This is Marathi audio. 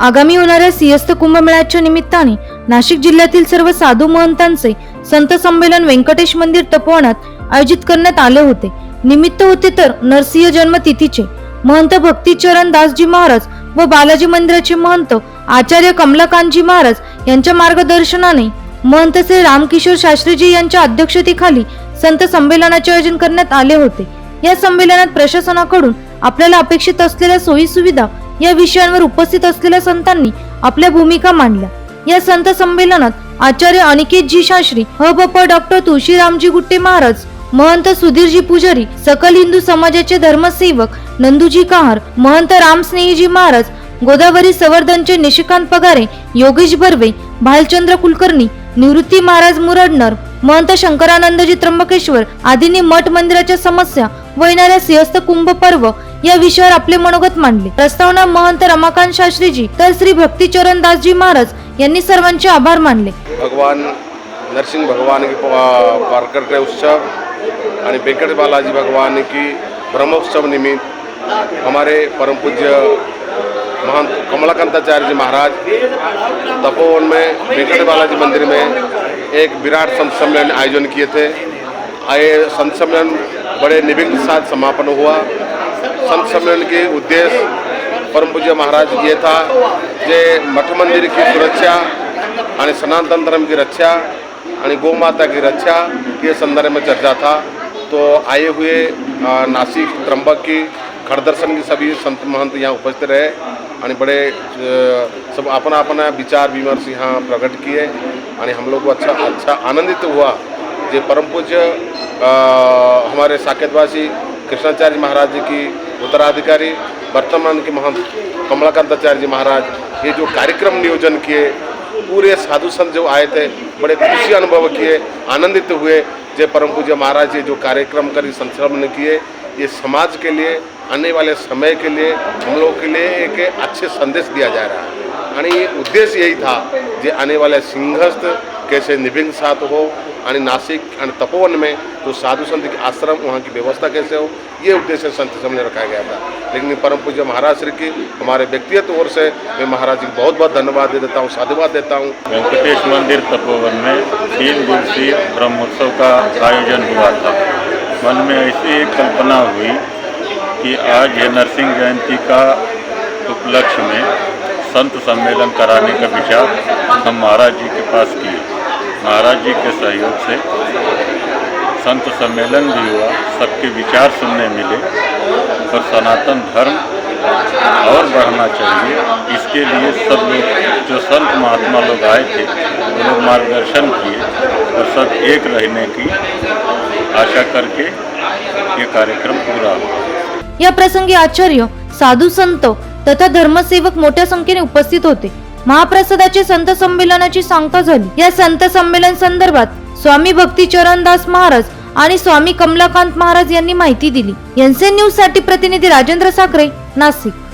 आगामी होणाऱ्या सिंहस्थ कुंभमेळ्याच्या निमित्ताने नाशिक जिल्ह्यातील सर्व साधू महंतांचे संत संमेलन व्यंकटेश मंदिर तपोवनात आयोजित करण्यात आले होते. निमित्त होते तर नरसिंह जन्म तिथीचे महंत भक्तीचरण दासजी महाराज व बालाजी मंदिराचे महंत आचार्य कमलाकांतजी महाराज यांच्या मार्गदर्शनाने महंत श्री रामकिशोर शास्त्रीजी यांच्या अध्यक्षतेखाली संत संमेलनाचे आयोजन करण्यात आले होते. या संमेलनात प्रशासनाकडून आपल्याला अपेक्षित असलेल्या सोयी सुविधा या विषयांवर उपस्थित असलेल्या संतांनी आपल्या भूमिका मांडल्या. या संत संमेलनात आचार्य अनिकेतजी शास्त्री ह प डॉक्टर तुळशीरामजी गुट्टे महाराज महंत सुधीरजी पुजारी सकल हिंदू समाजाचे धर्मसेवक नंदूजी कहार महंत रामस्नेहीजी महाराज गोदावरी संवर्धनचे निशिकांत पगारे योगेश बर्वे भालचंद्र कुलकर्णी निवृत्ती महाराज मुरडणर महंत शंकरानंदजी त्र्यंबकेश्वर आदींनी मठ मंदिराच्या समस्या व येणाऱ्या सिंहस्थ कुंभ पर्व या विषयावर आपले मनोगत मांडले. प्रस्तावना महंत रमाकांत शास्त्रीजी तर श्री भक्तीचरण दासजी महाराज यांनी सर्वांचे आभार मानले. भगवान नरसिंह भगवान की पारकर उत्सव आणि बेकट बालाजी भगवान की ब्रह्मोत्सव निमित्त हमारे परम पूज्य महंत कमलाकांताचार्य जी महाराज तपोवन में वेंकट बालाजी मंदिर में एक विराट संत सम्मेलन आयोजन किए थे। आए संत सम्मेलन बड़े निविघ्न साथ समापन हुआ। संत सम्मेलन के उद्देश्य परम पूज्य महाराज ये था जे मठ मंदिर की सुरक्षा आणि सनातन धर्म की रक्षा आणि गौ माता की रक्षा के संदर्भ में चर्चा था। तो आए हुए नासिक त्र्यंबक की खड़दर्शन की सभी संत महंत यहाँ उपस्थित रहे आणि बड़े सब अपना अपना विचार विमर्श यहाँ प्रकट किए आणि हम लोग को अच्छा अच्छा आनंदित हुआ। जे परम पूज्य हमारे साकेतवासी कृष्णाचार्य महाराज जी की उत्तराधिकारी वर्तमान के महंत कमलाकांताचार्य जी महाराज, ये जो कार्यक्रम नियोजन किए, पूरे साधु संत जो आए थे, बड़े खुशी अनुभव किए, आनंदित हुए। जय परम पूज्य महाराज जी, जो कार्यक्रम कर संचालन किए, ये समाज के लिए, आने वाले समय के लिए, हम लोग के लिए एक अच्छे संदेश दिया जा रहा है। आणि उद्देश यही था, जे आने वाले सिंहस्थ कैसे निभिंग साथ हो आणि नासिक आणि तपोवन में जो साधु संत के आश्रम, वहाँ की व्यवस्था कैसे हो, ये उद्देश्य संत सामने रखा गया था। लेकिन परम पूज्य महाराज श्री की हमारे व्यक्तिगत ओर से मैं महाराज जी को बहुत बहुत धन्यवाद दे देता हूँ, साधुवाद देता हूँ। वेंकटेश मंदिर तपोवन में तीन दिवसीय ब्रह्मोत्सव का आयोजन हुआ था। मन में ऐसी एक कल्पना हुई कि आज ये नरसिंह जयंती का उपलक्ष्य में संत सम्मेलन कराने का विचार हम महाराज जी के पास किए। महाराज जी के सहयोग से संत सम्मेलन भी हुआ, सबके विचार सुनने मिले और सनातन धर्म और बढ़ना चाहिए। इसके लिए सब लोग, जो संत महात्मा लोग आए थे, वो लोग मार्गदर्शन किए और सब एक रहने की आशा करके ये कार्यक्रम पूरा हुआ। या प्रसंगी आचार्य, साधू संत तथा धर्मसेवक मोठ्या संख्येने उपस्थित होते. महाप्रसादाचे संत संमेलनाची सांगता झाली. या संत संमेलन संदर्भात स्वामी भक्ती चरणदास महाराज आणि स्वामी कमलाकांत महाराज यांनी माहिती दिली. यांचे न्यूजसाठी प्रतिनिधी राजेंद्र साखरे नाशिक.